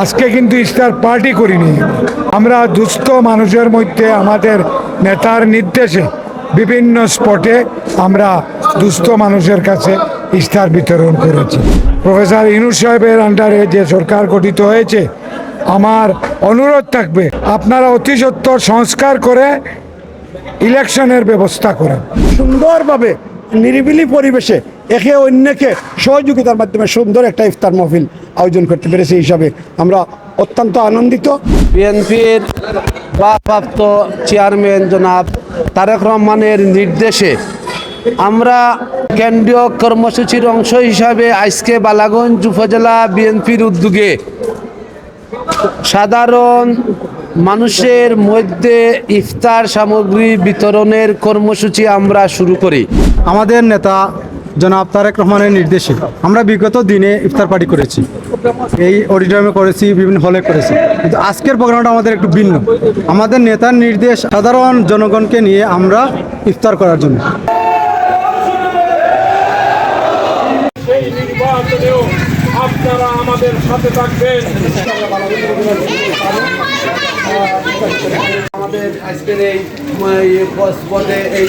আজকে কিন্তু Easter party করিনি। আমরা দুস্থ মানুষের মধ্যে আমাদের নেতার নির্দেশে বিভিন্ন স্পটে আমরা দুস্থ মানুষের কাছে ইস্টার বিতরণ করেছি। প্রফেসর ইনুস সাহেবের আন্ডারে যে সরকার গঠিত হয়েছে, আমার অনুরোধ থাকবে, আপনারা অতি সংস্কার করে ইলেকশনের ব্যবস্থা করেন। সুন্দরভাবে নিরিবিলি পরিবেশে একে অন্যকে সহযোগিতার মাধ্যমে সুন্দর একটা ইফতার মহফিল আয়োজন করতে পেরেছে হিসাবে আমরা অত্যন্ত আনন্দিত। বিএনপির ভারপ্রাপ্ত চেয়ারম্যান জনাব তারেক রহমানের নির্দেশে আমরা কেন্দ্রীয় কর্মসূচির অংশ হিসাবে আজকে বালাগঞ্জ উপজেলা বিএনপির উদ্যোগে সাধারণ মানুষের মধ্যে ইফতার সামগ্রী বিতরণের কর্মসূচি আমরা শুরু করি। আমাদের নেতা জনাব তারেক রহমানের নির্দেশে আমরা বিগত দিনে ইফতার পার্টি করেছি। এই অডিটোরিয়ামে করেছি বিভিন্ন হলে করেছি। কিন্তু আজকের প্রোগ্রামটা আমাদের একটু ভিন্ন। আমাদের নেতার নির্দেশ সাধারণ জনগণকে নিয়ে আমরা ইফতার করার জন্য। আপনারা আমাদের সাথে থাকবেন। আমাদের আজকের এই স্পটে এই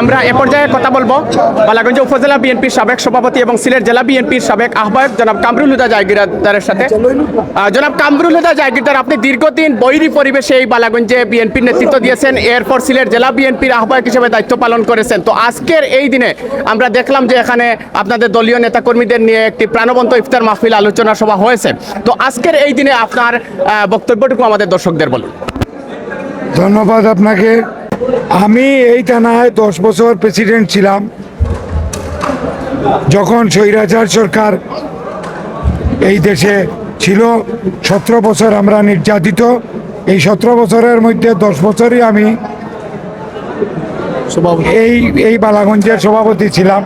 আমরা এ পর্যায়ে কথা বলব। বালাগঞ্জ উপজেলা বিএনপির সাবেক সভাপতি এবং সিলেট জেলা বিএনপির সাবেক আহ্বায়ক জনাব কামরুল হুদা জায়গিরদারের সাথে জনাব কামরুল হুদা জায়গিরদার আপনি দীর্ঘদিন বৈরী পরিবেশে এই বালাগঞ্জে বিএনপির নেতৃত্ব দিয়েছেন। এরপর সিলেট জেলা বিএনপির আহ্বায়ক হিসেবে দায়িত্ব পালন করেছেন। তো আজকের এই দিনে আমরা দেখলাম যে এখানে আপনাদের দলীয় নেতাকর্মীদের নিয়ে একটি প্রাণবন্ত ইফতার মাহফিল আলোচনা সভা হয়েছে। তো আজকের এই দিনে আপনার বক্তব্যটুকু আমাদের দর্শকদের বলুন। ধন্যবাদ আপনাকে। আমি এই থানায় দশ বছর প্রেসিডেন্ট ছিলাম। যখন স্বৈরাচার সরকার এই দেশে ছিল সতেরো বছর আমরা নির্যাতিত। এই সতেরো বছরের মধ্যে দশ বছরই আমি এই এই বালাগঞ্জের সভাপতি ছিলাম।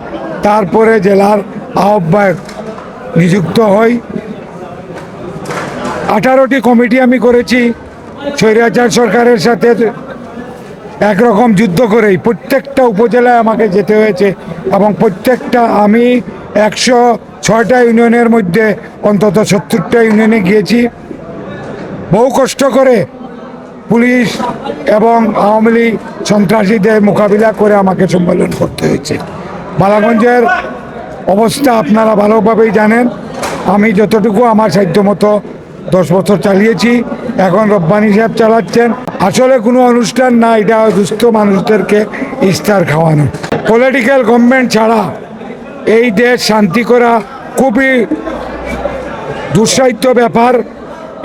তারপরে জেলার আহ্বায়ক নিযুক্ত হই। আঠারোটি কমিটি আমি করেছি। স্বৈরাচার সরকারের সাথে একরকম যুদ্ধ করেই প্রত্যেকটা উপজেলায় আমাকে যেতে হয়েছে এবং প্রত্যেকটা আমি একশো ছয়টা ইউনিয়নের মধ্যে অন্তত সত্তরটা ইউনিয়নে গিয়েছি। বহু কষ্ট করে পুলিশ এবং আওয়ামী লীগ সন্ত্রাসীদের মোকাবিলা করে আমাকে সম্মেলন করতে হয়েছে। বালাগঞ্জের অবস্থা আপনারা ভালোভাবেই জানেন। আমি যতটুকু আমার সাধ্যমতো দশ বছর চালিয়েছি। এখন রব্বানি সাহেব চালাচ্ছেন। আসলে কোনো অনুষ্ঠান না এটা দুস্থ মানুষদেরকে ইস্তার খাওয়ানো। পলিটিক্যাল গভর্নমেন্ট ছাড়া এই দেশ শান্তি করা খুবই দুঃসাহিত্য ব্যাপার।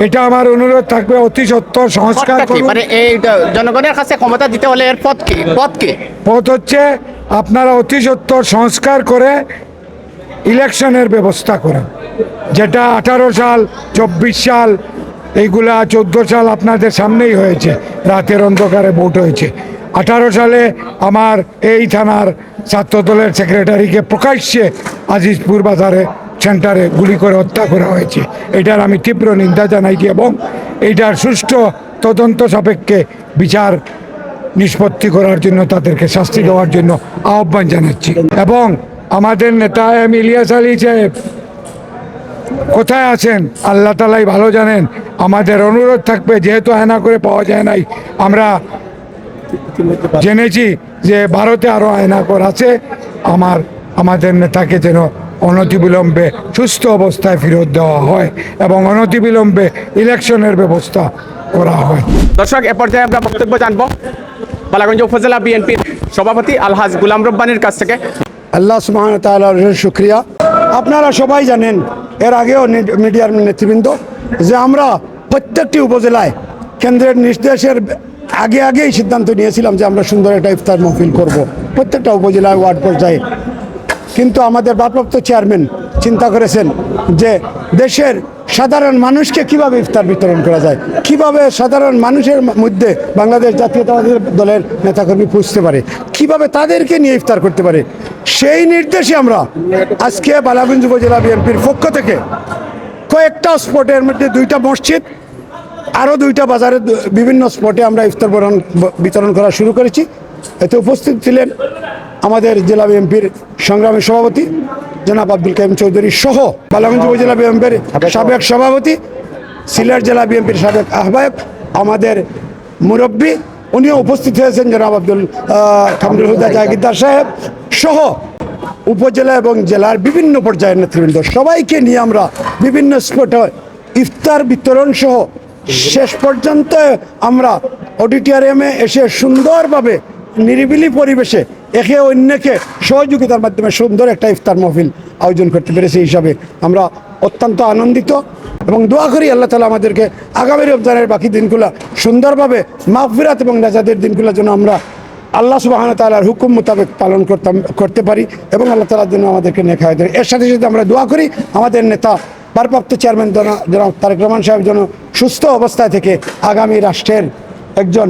এটা আমার অনুরোধ থাকবে অতি সত্তর সংস্কার? মানে এই জনগণের কাছে ক্ষমতা দিতে হলে এর পথ কি? পথ কি? পথ হচ্ছে আপনারা অতি সত্তর সংস্কার করে ইলেকশনের ব্যবস্থা করেন যেটা আঠারো সাল চব্বিশ সাল এইগুলা চোদ্দ সাল আপনাদের সামনেই হয়েছে। রাতের অন্ধকারে ভোট হয়েছে। আঠারো সালে আমার এই থানার ছাত্রদলের সেক্রেটারিকে প্রকাশ্যে আজিজপুর বাজারে সেন্টারে গুলি করে হত্যা করা হয়েছে। এটার আমি তীব্র নিন্দা জানাইছি এবং এইটার সুষ্ঠু তদন্ত সাপেক্ষে বিচার নিষ্পত্তি করার জন্য তাদেরকে শাস্তি দেওয়ার জন্য আহ্বান জানাচ্ছি। এবং আমাদের নেতা এম ইলিয়াস আলী সাহেব কোথায় আছেন? আল্লাহ তালাই ভালো জানেন। আমাদের অনুরোধ থাকবে, যেহেতু আয়না করে পাওয়া যায় নাই, আমরা জেনেছি যে ভারতে আরও আয়নাকর আছে। আমার, আমাদের নেতাকে যেন অনতিবিলম্বে সুস্থ অবস্থায় ফেরত দেওয়া হয় এবং অনতিবিলম্বে ইলেকশনের ব্যবস্থা করা হয়। দর্শক, এ পর্যায়ে আমরা বক্তব্য জানব। বালাগঞ্জ উপজেলা বিএনপির সভাপতি আলহাজ গুলাম রব্বানির কাছ থেকে। আল্লাহ সুবাহ তালার শুক্রিয়া। আপনারা সবাই জানেন, এর আগেও মিডিয়ার নেতৃবৃন্দ, যে আমরা প্রত্যেকটি উপজেলায় কেন্দ্রের নির্দেশের আগে আগেই সিদ্ধান্ত নিয়েছিলাম যে আমরা সুন্দর একটা ইফতার মহফিল করব। প্রত্যেকটা উপজেলায় ওয়ার্ড পর্যায়ে কিন্তু আমাদের ভারপ্রাপ্ত চেয়ারম্যান চিন্তা করেছেন যে দেশের সাধারণ মানুষকে কীভাবে ইফতার বিতরণ করা যায়? কীভাবে সাধারণ মানুষের মধ্যে বাংলাদেশ জাতীয়তাবাদী দলের নেতাকর্মী পুষতে পারে? কীভাবে তাদেরকে নিয়ে ইফতার করতে পারে? সেই নির্দেশে আমরা আজকে বালাগঞ্জ উপজেলা বিএনপির পক্ষ থেকে কয়েকটা স্পটের মধ্যে দুইটা মসজিদ, আরও দুইটা বাজারে বিভিন্ন স্পটে আমরা ইফতার বিতরণ বিতরণ করা শুরু করেছি। এতে উপস্থিত ছিলেন আমাদের জেলা বিএনপির সংগ্রামী সভাপতি জনাব আব্দুল কাইম চৌধুরী সহ বালাগঞ্জ উপজেলা বিএনপির সাবেক সভাপতি। সিলেট জেলা বিএনপির সাবেক আহ্বায়ক আমাদের মুরব্বী উনিও উপস্থিত হয়েছেন জনাব আব্দুল কামরুল হুদা জাগিরদার সাহেব সহ উপজেলা এবং জেলার বিভিন্ন পর্যায়ের নেতৃবৃন্দ। সবাইকে নিয়ে আমরা বিভিন্ন স্পটে ইফতার বিতরণ সহ শেষ পর্যন্ত আমরা অডিটোরিয়ামে এসে সুন্দরভাবে নিরিবিলি পরিবেশে একে অন্যকে সহযোগিতার মাধ্যমে সুন্দর একটা ইফতার মহফিল আয়োজন করতে পেরেছি হিসাবে আমরা অত্যন্ত আনন্দিত এবং দোয়া করি আল্লাহ তালা আমাদেরকে আগামী রমজানের বাকি দিনগুলো সুন্দরভাবে মাগফিরাত এবং নাজাদের দিনগুলোর জন্য আমরা আল্লাহ সুবাহন তালার হুকুম মোতাবেক পালন করতাম, করতে পারি এবং আল্লাহ তালার জন্য আমাদেরকে নেখা দেয়। এর সাথে সাথে আমরা দোয়া করি আমাদের নেতা, ভারপ্রাপ্ত চেয়ারম্যান জনাব তারেক রহমান সাহেব যেন সুস্থ অবস্থায় থেকে আগামী রাষ্ট্রের একজন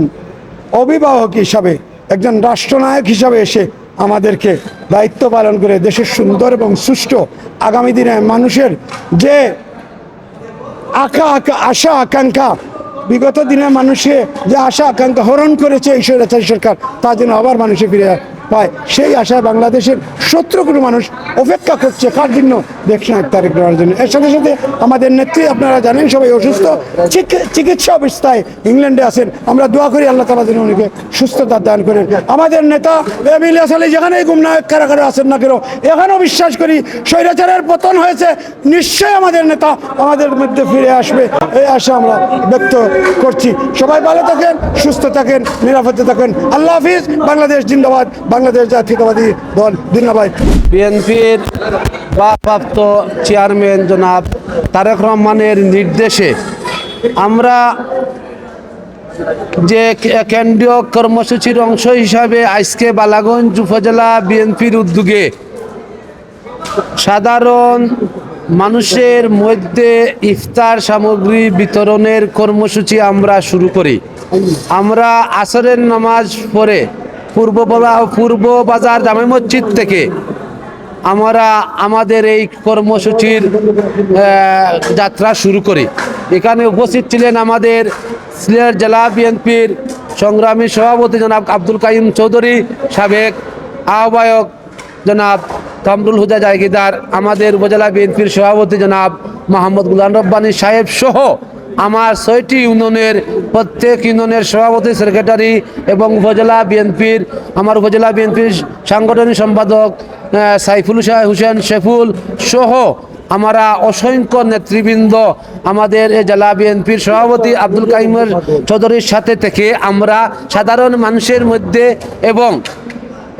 অভিভাবক হিসাবে একজন রাষ্ট্রনায়ক হিসাবে এসে আমাদেরকে দায়িত্ব পালন করে দেশের সুন্দর এবং সুষ্ঠু আগামী দিনে মানুষের যে আঁকা আঁকা আশা, আকাঙ্ক্ষা, বিগত দিনে মানুষে যে আশা, আকাঙ্ক্ষা হরণ করেছে এই সরকার, তা যেন আবার মানুষে ফিরে পায়। সেই আশায় বাংলাদেশের সত্তর কোটি মানুষ অপেক্ষা করছে, কার জন্য? দেখছেন এক তারিখ নেওয়ার জন্য। এর সাথে সাথে আমাদের নেত্রী, আপনারা জানেন, সবাই অসুস্থ। চিকিৎসা অবস্থায় ইংল্যান্ডে আছেন। আমরা দোয়া করি আল্লাহ তালা যেন উনিকে সুস্থতা দান করেন। আমাদের নেতা এম ইলিয়াস আলী, যেখানেই গুমনায়ক কারাগারে আছেন না কেন, এখানেও বিশ্বাস করি, স্বৈরাচারের পতন হয়েছে। নিশ্চয়ই আমাদের নেতা আমাদের মধ্যে ফিরে আসবে। এই আশা আমরা ব্যক্ত করছি। সবাই ভালো থাকেন, সুস্থ থাকেন, নিরাপদে থাকেন। আল্লাহ হাফিজ, বাংলাদেশ জিন্দাবাদ। বাংলাদেশ জাতীয়তাবাদী দল ধন্যবাদ বিএনপির ভারপ্রাপ্ত চেয়ারম্যান জনাব তারেক রহমানের নির্দেশে আমরা যে কেন্দ্রীয় কর্মসূচির অংশ হিসাবে আজকে বালাগঞ্জ উপজেলা বিএনপির উদ্যোগে সাধারণ মানুষের মধ্যে ইফতার সামগ্রী বিতরণের কর্মসূচি আমরা শুরু করি। আমরা আসরের নামাজ পড়ে পূর্ব পূর্ব বাজার জামে মসজিদ থেকে আমরা আমাদের এই কর্মসূচির যাত্রা শুরু করি। এখানে উপস্থিত ছিলেন আমাদের সিলেট জেলা বিএনপির সংগ্রামী সভাপতি জনাব আব্দুল কাইম চৌধুরী, সাবেক আহ্বায়ক জনাব কামরুল হুদা জায়গিদার, আমাদের উপজেলা বিএনপির সভাপতি জনাব মোহাম্মদ গুলান রব্বানী সাহেব সহ আমার ছয়টি ইউনিয়নের, প্রত্যেক ইউনিয়নের সভাপতি, সেক্রেটারি এবং উপজেলা বিএনপির, আমার উপজেলা বিএনপির সাংগঠনিক সম্পাদক সাইফুল হুসেন শেফুল সহ আমরা অসংখ্য নেতৃবৃন্দ আমাদের জেলা বিএনপির সভাপতি আব্দুল কাইমের চৌধুরীর সাথে থেকে আমরা সাধারণ মানুষের মধ্যে এবং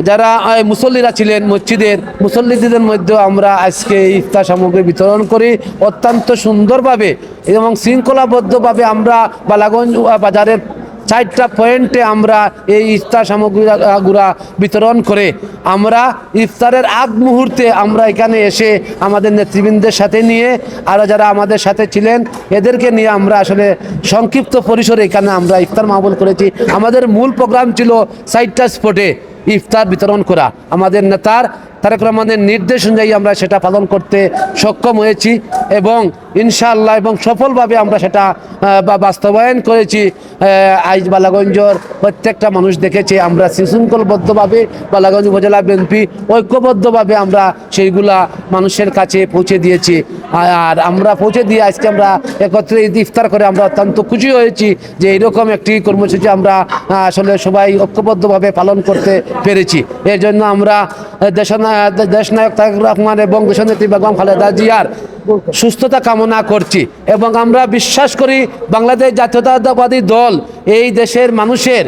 যারা মুসল্লিরা ছিলেন মসজিদের, মুসল্লিদের মধ্যে আমরা আজকে ইফতার সামগ্রী বিতরণ করি। অত্যন্ত সুন্দরভাবে এবং শৃঙ্খলাবদ্ধভাবে আমরা বালাগঞ্জ বাজারের চারটা পয়েন্টে আমরা এই ইফতার সামগ্রীগুলা বিতরণ করে আমরা ইফতারের আগ মুহূর্তে আমরা এখানে এসে আমাদের নেতৃবৃন্দের সাথে নিয়ে আরও যারা আমাদের সাথে ছিলেন, এদেরকে নিয়ে আমরা আসলে সংক্ষিপ্ত পরিসরে এখানে আমরা ইফতার মাহবুল করেছি। আমাদের মূল প্রোগ্রাম ছিল চারটা স্পটে। ইফতার বিতরণ করা। আমাদের নেতার তারেক রহমানের নির্দেশ অনুযায়ী আমরা সেটা পালন করতে সক্ষম হয়েছি এবং ইনশাআল্লাহ এবং সফলভাবে আমরা সেটা বাস্তবায়ন করেছি। আইজ বালাগঞ্জর প্রত্যেকটা মানুষ দেখেছে আমরা শৃঙ্খলবদ্ধভাবে বালাগঞ্জ উপজেলা বিএনপি ঐক্যবদ্ধভাবে আমরা সেইগুলা মানুষের কাছে পৌঁছে দিয়েছি। আর আমরা পৌঁছে দিয়ে আজকে আমরা একত্রে ইফতার করে আমরা অত্যন্ত খুশি হয়েছি যে এইরকম একটি কর্মসূচি আমরা আসলে সবাই ঐক্যবদ্ধভাবে পালন করতে পেরেছি। এর জন্য আমরা দেশনায়ক নায়ক রহমান এবং দেশনেত্রী বেগম খালেদা জিয়ার সুস্থতা কামনা করছি এবং আমরা বিশ্বাস করি বাংলাদেশ জাতীয়তাবাদী দল এই দেশের মানুষের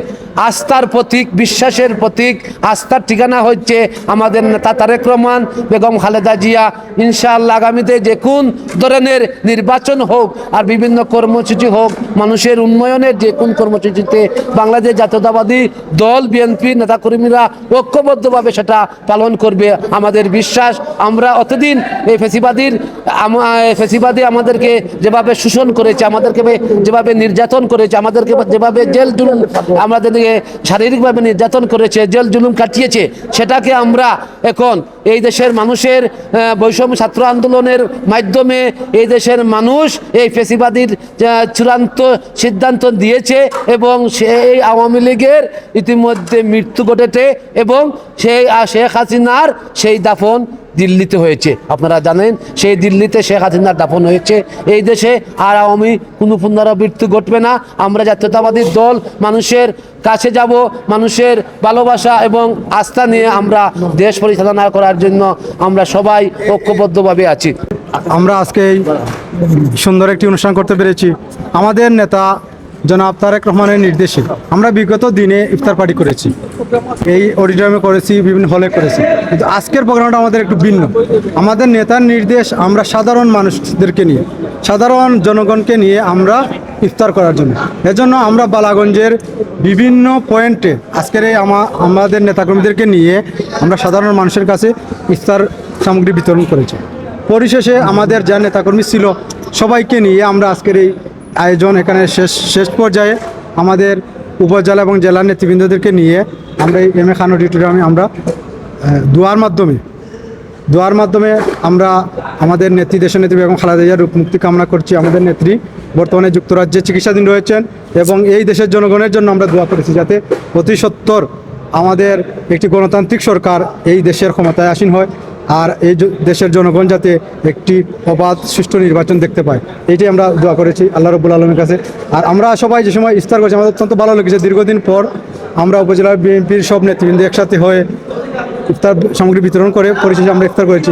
আস্থার প্রতীক, বিশ্বাসের প্রতীক। আস্থার ঠিকানা হচ্ছে আমাদের নেতা তারেক রহমান, বেগম খালেদা জিয়া। ইনশাআল্লাহ আগামীতে যে কোন ধরনের নির্বাচন হোক আর বিভিন্ন কর্মসূচি হোক, মানুষের উন্নয়নের যে কোন কর্মসূচিতে বাংলাদেশ জাতীয়তাবাদী দল, বিএনপি নেতাকর্মীরা ঐক্যবদ্ধভাবে সেটা পালন করবে, আমাদের বিশ্বাস। আমরা অতদিন এই ফেসিবাদীর ফেসিবাদী আমাদেরকে যেভাবে শোষণ করেছে, আমাদেরকে যেভাবে নির্যাতন করেছে, আমাদেরকে যেভাবে জেল জুলুম আমাদের আমাদেরকে শারীরিকভাবে নির্যাতন করেছে, জেল জুলুম কাটিয়েছে, সেটাকে আমরা এখন এই দেশের মানুষের বৈষম্য ছাত্র আন্দোলনের মাধ্যমে এই দেশের মানুষ এই ফেসিবাদীর চূড়ান্ত সিদ্ধান্ত দিয়েছে এবং সেই আওয়ামী লীগের ইতিমধ্যে মৃত্যু ঘটেছে এবং সেই শেখ হাসিনার সেই দাফন দিল্লিতে হয়েছে। আপনারা জানেন, সেই দিল্লিতে শেখ হাসিনার দাফন হয়েছে। এই দেশে আর আওয়ামী কোনো পুনরাবৃত্তি ঘটবে না। আমরা জাতীয়তাবাদী দল, মানুষের কাছে যাব, মানুষের ভালোবাসা এবং আস্থা নিয়ে আমরা দেশ পরিচালনা করার জন্য আমরা সবাই ঐক্যবদ্ধভাবে আছি। আমরা আজকে সুন্দর একটি অনুষ্ঠান করতে পেরেছি। আমাদের নেতা জনাব তারেক রহমানের নির্দেশে আমরা বিগত দিনে ইফতার পার্টি করেছি। এই অডিটোরিয়ামে করেছি, বিভিন্ন হলে করেছি। কিন্তু আজকের প্রোগ্রামটা আমাদের একটু ভিন্ন। আমাদের নেতার নির্দেশ আমরা সাধারণ মানুষদেরকে নিয়ে, সাধারণ জনগণকে নিয়ে আমরা ইফতার করার জন্য। এজন্য আমরা বালাগঞ্জের বিভিন্ন পয়েন্টে আজকের এই আমা- আমাদের নেতাকর্মীদেরকে নিয়ে আমরা সাধারণ মানুষের কাছে ইফতার সামগ্রী বিতরণ করেছি। পরিশেষে আমাদের যা নেতাকর্মী ছিল, সবাইকে নিয়ে আমরা আজকের এই আয়োজন এখানে শেষ শেষ পর্যায়ে আমাদের উপজেলা এবং জেলার নেতৃবৃন্দদেরকে নিয়ে আমরা এই এম এ খান অডিটোরিয়ামে আমরা দোয়ার মাধ্যমে দোয়ার মাধ্যমে আমরা আমাদের নেত্রী, দেশের নেত্রী এবং খালেদা রূপ মুক্তি কামনা করছি। আমাদের নেত্রী বর্তমানে যুক্তরাজ্যে চিকিৎসাধীন রয়েছেন এবং এই দেশের জনগণের জন্য আমরা দোয়া করেছি যাতে অতি সত্তর আমাদের একটি গণতান্ত্রিক সরকার এই দেশের ক্ষমতায় আসীন হয়। আর এই দেশের জনগণ যাতে একটি অবাধ, সুষ্ঠু নির্বাচন দেখতে পায় এইটাই আমরা দোয়া করেছি আল্লাহ রবুল আলমের কাছে। আর আমরা সবাই যে সময় ইস্তার করেছি, আমাদের অত্যন্ত ভালো লেগেছে। দীর্ঘদিন পর আমরা উপজেলা বিএনপির সব নেতৃবৃন্দ একসাথে হয়ে ইফতার সামগ্রী বিতরণ করে পরিশেষে আমরা ইফতার করেছি।